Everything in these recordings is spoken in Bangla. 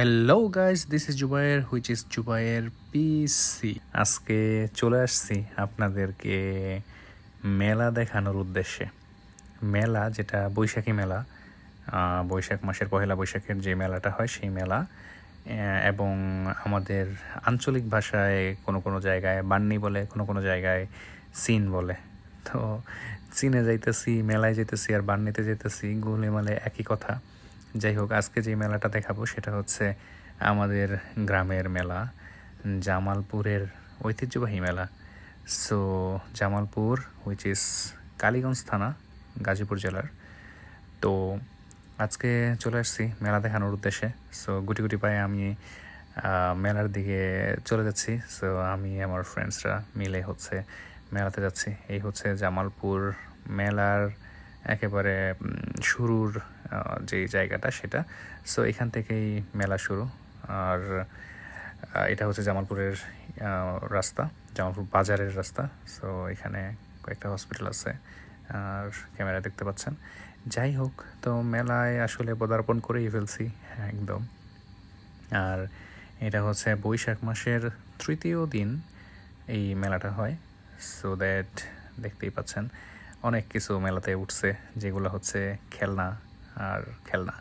Hello guys this is Zubair which is Zubair PC আজকে চলে আসছি আপনাদেরকে মেলা দেখানোর উদ্দেশ্যে। মেলা, যেটা বৈশাখী মেলা বৈশাখ মাসের পহেলা বৈশাখের যে মেলাটা হয়, সেই মেলা এবং আমাদের আঞ্চলিক ভাষায় কোনো কোনো জায়গায় বান্নি বলে, কোনো কোনো জায়গায় সিন বলে। তো চীনে যাইতেছি, মেলায় যাইতেছি আর বান্নিতে যাইতেছি, গুলে মালে একই কথা। যাই হোক, আজকে যে মেলাটা দেখাবো সেটা হচ্ছে আমাদের গ্রামের মেলা, জামালপুরের ঐতিহ্যবাহী মেলা। So Jamalpur which is Kaliganj থানা, গাজীপুর জেলার। তো, আজকে চলে আসছি মেলা দেখানোর উদ্দেশ্যে। সো গুটি গুটি পায়ে আমি মেলার দিকে চলে যাচ্ছি। সো আমি, আমার ফ্রেন্ডসরা মিলে হচ্ছে মেলাতে যাচ্ছি। এই হচ্ছে জামালপুর মেলার একেবারে শুরুর যে জায়গাটা সেটা। সো এখান থেকেই মেলা শুরু। আর এটা হচ্ছে জামালপুরের রাস্তা, জামালপুর বাজারের রাস্তা। সো এখানে কয়েকটা হসপিটাল আছে, আর ক্যামেরা দেখতে পাচ্ছেন। যাই হোক, তো মেলায় আসলে পদার্পণ করেই ফেলছি, একদম। আর এটা হচ্ছে বৈশাখ মাসের তৃতীয় দিন এই মেলাটা হয়। সো দ্যাট দেখতেই পাচ্ছেন। অনেক কিছু মেলাতে উঠছে, যেগুলো হচ্ছে খেলনা আর খেলনা।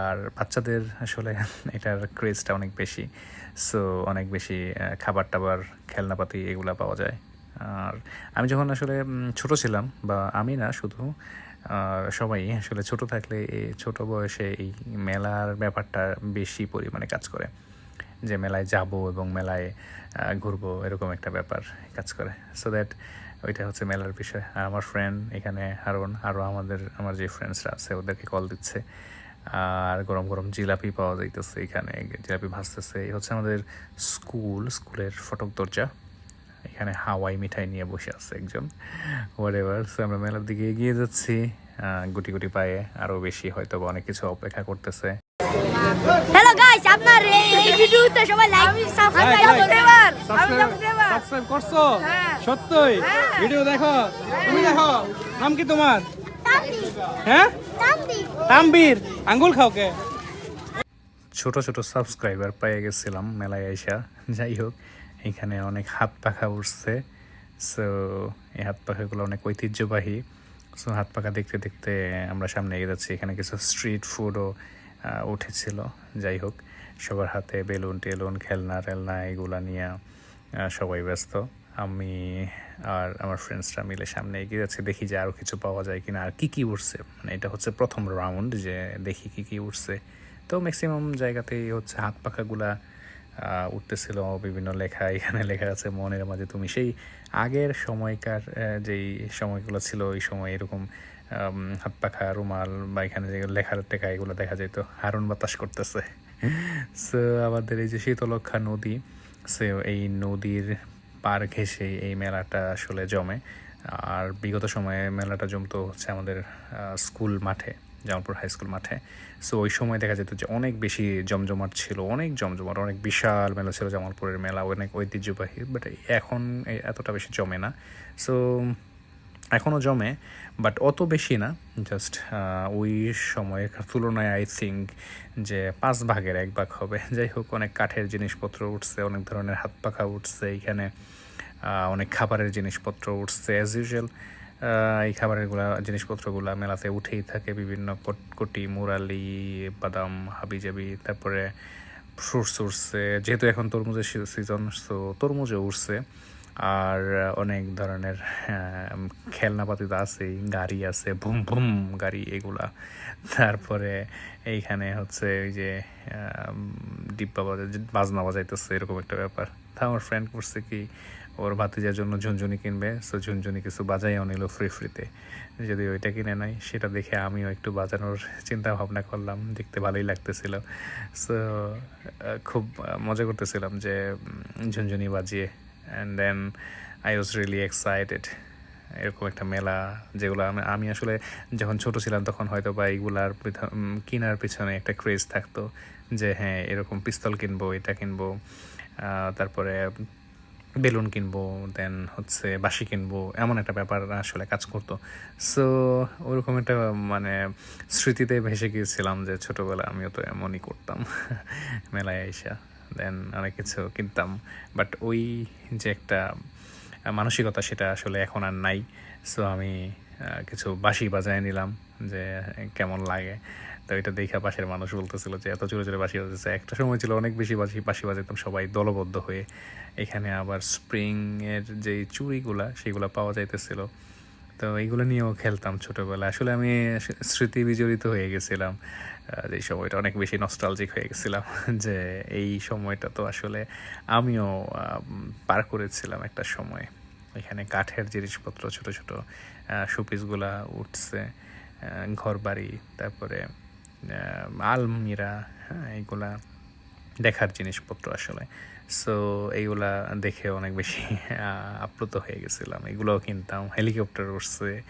আর বাচ্চাদের আসলে এটার ক্রেজটা অনেক বেশি। সো অনেক বেশি খাবার টাবার, খেলনাপাতি এগুলা পাওয়া যায়। আর আমি যখন আসলে ছোট ছিলাম, বা আমি না শুধু সবাই আসলে ছোট থাকলে এই ছোট বয়সে এই মেলার ব্যাপারটা বেশি পরিমাণে কাজ করে। যে মেলায় যাব এবং মেলায় ঘুরবো, এরকম একটা ব্যাপার কাজ করে। সো দ্যাট ওইটা হচ্ছে মেলার বিষয়। আর আমার ফ্রেন্ড এখানে হারুন আরও আমাদের আমার যে ফ্রেন্ডসরা আছে ওদেরকে কল দিচ্ছে। আর গরম গরম জিলাপি পাওয়া যাইতেছে এখানে জিলাপি ভাসতেছে এই হচ্ছে আমাদের স্কুল স্কুলের ফটক দরজা। এখানে হাওয়াই মিঠাই নিয়ে বসে আছে একজন। হোয়াট এভার সো আমরা মেলার দিকে এগিয়ে যাচ্ছি। আহ, গুটি গুটি পায়ে আরও বেশি হয়তো বা অনেক কিছু অপেক্ষা করতেছে। হ্যালো গাইস আপনার এই ভিডিওতে সবাই লাইক সাবস্ক্রাইব সাবস্ক্রাইব করছ? হ্যাঁ। সত্যই? ভিডিও দেখো। তুমি দেখো নাম কি তোমার? হ্যাঁ? তাম্বির আঙ্গুল খাও কে? ছোট ছোট সাবস্ক্রাইবার পেয়ে গেছিলাম মেলায় আইসা। যাই হোক এখানে অনেক হাত পাখা উঠছে সো এই হাত পাখাগুলো অনেক ঐতিহ্যবাহী। সো হাত পাখা দেখতে দেখতে আমরা সামনে এগিয়ে যাচ্ছি। এখানে কিছু স্ট্রিট ফুডও উঠেছিল। যাই হোক সবার হাতে বেলুন টেলুন খেলনা টেলনা এগুলা নিয়ে সবাই ব্যস্ত। আমি আর আমার ফ্রেন্ডসরা মিলে সামনে এগিয়ে যাচ্ছি, দেখি যে আরও কিছু পাওয়া যায় কিনা। আর কি কি উঠছে মানে এটা হচ্ছে প্রথম রাউন্ড যে দেখি কি কি উঠছে তো ম্যাক্সিমাম জায়গাতেই হচ্ছে হাত পাখাগুলা উঠতেছিল, বিভিন্ন লেখা, এখানে লেখা আছে, মনের মাঝে তুমি সেই আগের সময়কার যেই সময়গুলো ছিল, ওই সময় এরকম হাত পাখা, রুমাল বা এখানে যে লেখার টেকা, এগুলো দেখা যেত হারুন বাতাস করতেছে। সো আমাদের এই যে শীতলক্ষা নদী সে এই নদীর পার ঘেসে এই মেলাটা আসলে জমে। আর বিগত সময়ে মেলাটা জমতো হচ্ছে আমাদের স্কুল মাঠে, জামালপুর হাই স্কুল মাঠে। সো ওই সময় দেখা যেত যে অনেক বেশি জমজমাট ছিল, অনেক জমজমাট, অনেক বিশাল মেলা ছিল জামালপুরের মেলা, অনেক ঐতিহ্যবাহী বাট এখন এতটা বেশি জমে না। সো এখনও জমে বাট অত বেশি না জাস্ট ওই সময়ের তুলনায় আই থিঙ্ক যে পাঁচ ভাগের এক ভাগ হবে। যাই হোক, অনেক কাঠের জিনিসপত্র উঠছে, অনেক ধরনের হাত পাখা উঠছে, এখানে অনেক খাবারের জিনিসপত্র উঠছে অ্যাজ ইউজুয়াল এই খাবারেরগুলা জিনিসপত্রগুলা মেলাতে উঠেই থাকে বিভিন্ন কটকটি মুরালি, বাদাম, হাবিজাবি, তারপরে ফ্রুটস উঠছে, যেহেতু এখন তরমুজের সিজন তো তরমুজও উঠছে। আর অনেক ধরনের খেলনাপাতি তো আছেই গাড়ি আছে, ভুম ভুম গাড়ি এগুলা। তারপরে এইখানে হচ্ছে ওই যে ডিব্বা বাজা বাজনা বাজাইতেছে, এরকম একটা ব্যাপার। তা আমার ফ্রেন্ড করছে কি, ওর ভাতিজার জন্য ঝুনঝুনি কিনবে সো ঝুনঝুনি কিছু বাজাইও নিল ফ্রি ফ্রিতে যদি ওইটা কিনে নাই, সেটা দেখে আমিও একটু বাজানোর চিন্তা ভাবনা করলাম, দেখতে ভালোই লাগতেছিল। সো খুব মজা করতেছিলাম যে ঝুনঝুনি বাজিয়ে and then I was really excited এরকম একটা মেলা যেগুলো আমি আমি আসলে যখন ছোট ছিলাম তখন হয়তো বা এইগুলার কেনার পিছনে একটা ক্রেজ থাকতো যে হ্যাঁ এরকম পিস্তল কিনবো, এটা কিনবো তারপরে বেলুন কিনবো দেন হচ্ছে বাসি কিনবো, এমন একটা ব্যাপার আসলে কাজ করতো। সো ওরকম একটা মানে স্মৃতিতে ভেসে গিয়েছিলাম যে ছোটোবেলা আমিও তো এমনই করতাম মেলায় আইসা। দেন অনেক কিছু কিনতাম। বাট ওই যে একটা মানসিকতা সেটা আসলে এখন আর নাই। সো আমি কিছু বাঁশি বাজায় নিলাম যে, কেমন লাগে। তো এটা দেখা পাশের মানুষ বলতেছিল যে, এত জোরে জোরে বাঁশি বাজতেছে একটা সময় ছিল অনেক বেশি বাঁশি বাঁশি বাজাতাম সবাই দলবদ্ধ হয়ে। এখানে আবার স্প্রিং এর যে চুড়িগুলা, সেগুলো পাওয়া যাইতেছিল। তো এইগুলো নিয়েও খেলতাম ছোটোবেলায়। আসলে আমি স্মৃতি বিজড়িত হয়ে গেছিলাম। যে সময়টা অনেক বেশি নস্টালজিক হয়ে গেছিলাম, যে এই সময়টা তো আসলে আমিও পার করেছিলাম একটা সময়। এখানে কাঠের জিনিসপত্র, ছোট ছোট শোপিসগুলা উঠছে ঘর বাড়ি তারপরে আলমিরা হ্যাঁ এইগুলা দেখার জিনিসপত্র আসলে। সো এইগুলা দেখে অনেক বেশি আপ্লুত হয়ে গেছিলাম। এগুলোও কিনতাম, হেলিকপ্টার উঠছে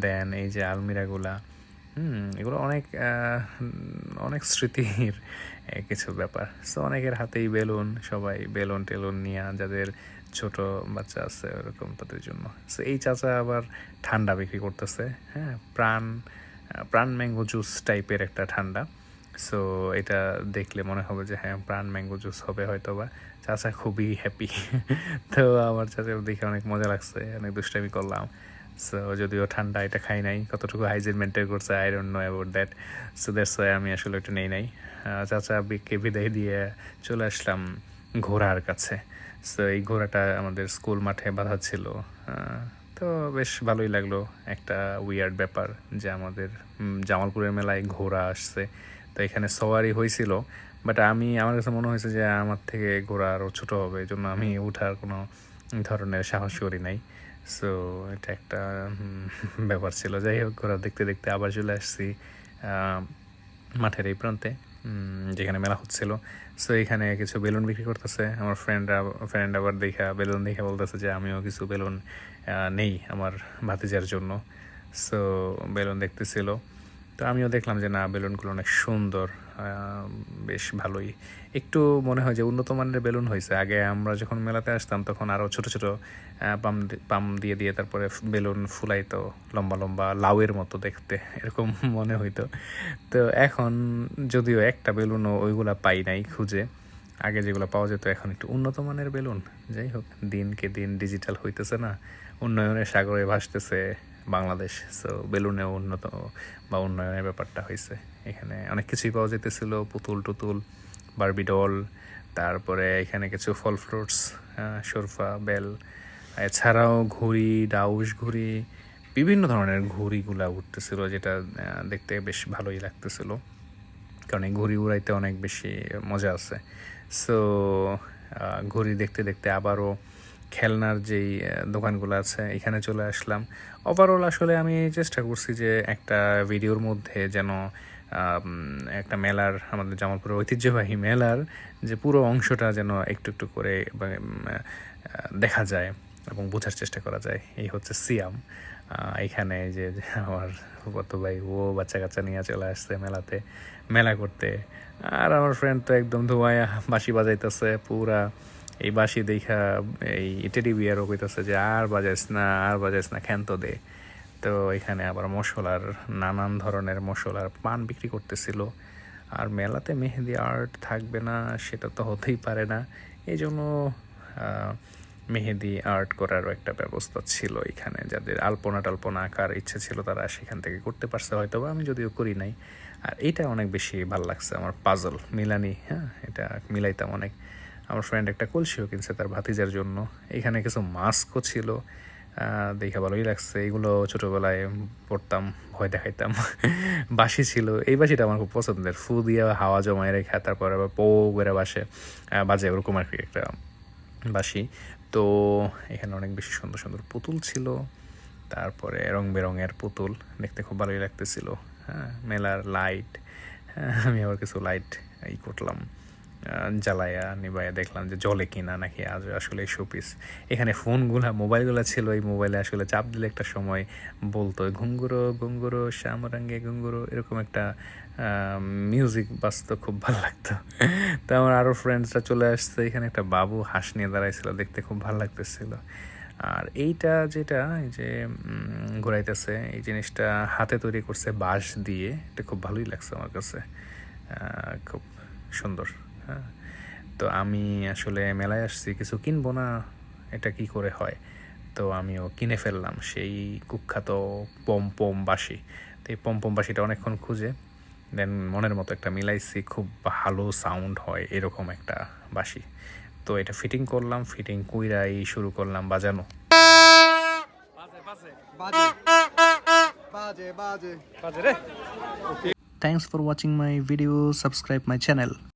দেন এই যে আলমিরাগুলা এগুলো অনেক অনেক স্মৃতির কিছু ব্যাপার। সো অনেকের হাতেই বেলুন, সবাই বেলুন টেলুন নিয়ে যাদের ছোট বাচ্চা আছে ওরকম তাদের জন্য। সো এই চাচা আবার ঠান্ডা বিক্রি করতেছে হ্যাঁ প্রাণ প্রাণ ম্যাঙ্গো জুস টাইপের একটা ঠান্ডা। সো এটা দেখলে মনে হবে যে হ্যাঁ প্রাণ ম্যাঙ্গো জুস হবে হয়তো বা চাচা খুবই হ্যাপি তো, আমার চাচা দেখে অনেক মজা লাগছে, অনেক দুষ্টামি করলাম। সো যদিও ঠান্ডা, এটা খাই নাই। কতটুকু হাইজিন মেনটেন করছে I don't know about that so that's why আমি আসলে একটু নেই নাই। চাচা বিকে বিদায় দিয়ে চলে আসলাম ঘোড়ার কাছে। সো এই ঘোড়াটা আমাদের স্কুল মাঠে বাঁধা ছিল। তো বেশ ভালোই লাগল। একটা উইয়ার্ড ব্যাপার যে আমাদের জামালপুরের মেলায় ঘোড়া আসছে। তো এখানে সওয়ারি হয়েছিল। বাট আমি, আমার কাছে মনে হয়েছে যে আমার থেকে ঘোড়া আরও ছোটো হবে। এই জন্য আমি উঠার কোনো ধরনের সাহস করি নাই। সো এটা একটা ব্যাপার ছিল। যাই হোক, ঘোরা দেখতে দেখতে আবার চলে আসছি মাঠের এই প্রান্তে যেখানে মেলা হচ্ছিল। সো এখানে কিছু বেলুন বিক্রি করতেছে। আমার ফ্রেন্ডরা ফ্রেন্ড আবার দেখা, বেলুন দেখে বলতেছে যে, আমিও কিছু বেলুন নেই আমার ভাতিজার জন্য। সো বেলুন দেখতেছিল। তো আমিও দেখলাম যে, না, বেলুনগুলো অনেক সুন্দর বেশ ভালোই। একটু মনে হয় যে, উন্নত মানের বেলুন হয়েছে। আগে আমরা যখন মেলাতে আসতাম, তখন আরও ছোট ছোট পাম পাম দিয়ে দিয়ে তারপরে বেলুন ফুলাইতো, লম্বা লম্বা লাউয়ের মতো দেখতে, এরকম মনে হইতো। তো এখন যদিও একটা বেলুনও ওইগুলা পাই নাই খুঁজে, আগে যেগুলো পাওয়া যেত, এখন একটু উন্নত মানের বেলুন। যাই হোক, দিনকে দিন ডিজিটাল হইতেছে না, উন্নয়নের সাগরে ভাসতেছে বাংলাদেশ সো বেলুনেও উন্নত বা উন্নয়নের ব্যাপারটা হয়েছে। এখানে অনেক কিছুই পাওয়া যেতেছিল পুতুল টুতুল, বারবি ডল, তারপরে এখানে কিছু ফল ফ্রুটস সরফা বেল, এছাড়াও ঘুড়ি, ডাউস ঘুড়ি, বিভিন্ন ধরনের ঘুড়িগুলা উঠতেছিল, যেটা দেখতে বেশ ভালোই লাগতেছিল। কারণ এই ঘুড়ি উড়াইতে অনেক বেশি মজা আছে। সো ঘুড়ি দেখতে দেখতে আবারও খেলনার যেই দোকানগুলো আছে, এখানে চলে আসলাম। ওভারঅল আসলে আমি চেষ্টা করছি যে একটা ভিডিওর মধ্যে যেন একটা মেলার, আমাদের জামালপুরের ঐতিহ্যবাহী মেলার যে পুরো অংশটা যেন একটু একটু করে দেখা যায় এবং বোঝার চেষ্টা করা যায়। এই হচ্ছে সিয়াম। এখানে যে যে আমার কত ভাই, ও বাচ্চা কাচ্চা নিয়ে চলে আসছে মেলাতে, মেলা করতে। আর আমার ফ্রেন্ড তো একদম ধোয়ায় বাঁশি বাজাইতেছে, পুরা এই বাঁশি দেখা, এই টেডি বিয়ারও কইতেছে যে আর বাজাইস না, আর বাজাইস না খ্যান্ত দে। তো এখানে আবার মশলার, নানান ধরনের মশলার পান বিক্রি করতেছিল। আর মেলাতে মেহেদি আর্ট থাকবে না, সেটা তো হতেই পারে না। এই জন্য মেহেদি আর্ট করারও একটা ব্যবস্থা ছিল এখানে। যাদের আলপনা টালপনা আঁকার ইচ্ছে ছিল, তারা সেখান থেকে করতে পারছে হয়তো বা আমি যদিও করি নাই। আর এটা অনেক বেশি ভালো লাগছে, আমার পাজল মিলানি হ্যাঁ? এটা মিলাইতাম অনেক। আমার ফ্রেন্ড একটা কলসিও কিনছে তার ভাতিজার জন্য। এখানে কিছু মাস্কও ছিল। দেখে ভালোই লাগছে। এগুলো ছোটোবেলায় পড়তাম, ভয় দেখাইতাম। বাঁশি ছিল। এই বাসিটা আমার খুব পছন্দের। ফু দিয়ে হাওয়া জমায় রেখে তারপর আবার পো করে বাসে বাজে ওরকম আর কি একটা বাঁশি। তো এখানে অনেক বেশি সুন্দর সুন্দর পুতুল ছিল। তারপরে রং বেরঙের পুতুল দেখতে খুব ভালোই লাগতেছিল। হ্যাঁ মেলার লাইট হ্যাঁ আমি আবার কিছু লাইট ই করলাম। জ্বালায়া নিবাইয়া দেখলাম যে জলে কিনা নাকি আজ আসলে শোপিস। এখানে ফোনগুলা, মোবাইলগুলো ছিল, এই মোবাইলে আসলে চাপ দিলে একটা সময় বলতো, ঘুঙ্গুরো ঘুঙ্গুরো, শ্যামরাঙ্গে ঘুঙ্গুরো, এরকম একটা মিউজিক বাজতো, খুব ভালো লাগতো। তো আমার আরও ফ্রেন্ডসরা চলে আসছে, এখানে একটা বাবু হাঁস নিয়ে দাঁড়াইছিল, দেখতে খুব ভালো লাগতেছিল। আর এইটা যেটা, এই যে ঘোরাইতেছে, এই জিনিসটা হাতে তৈরি করছে বাঁশ দিয়ে, এটা খুব ভালোই লাগছে আমার কাছে। খুব সুন্দর। হ্যাঁ? তো আমি আসলে মেলায় আসছি কিছু কিনবো না এটা কি করে হয়? তো আমিও কিনে ফেললাম সেই কুখ্যাত পম পম বাসি তো এই পম পম বাসিটা অনেকক্ষণ খুঁজে দেন মনের মতো একটা মিলাইছি খুব ভালো সাউন্ড হয় এরকম একটা বাসি। তো এটা ফিটিং করলাম ফিটিং কুইরাই শুরু করলাম বাজানো। বাজে বাজে বাজে। বাজে রে। Thanks for watching my video. Subscribe my channel.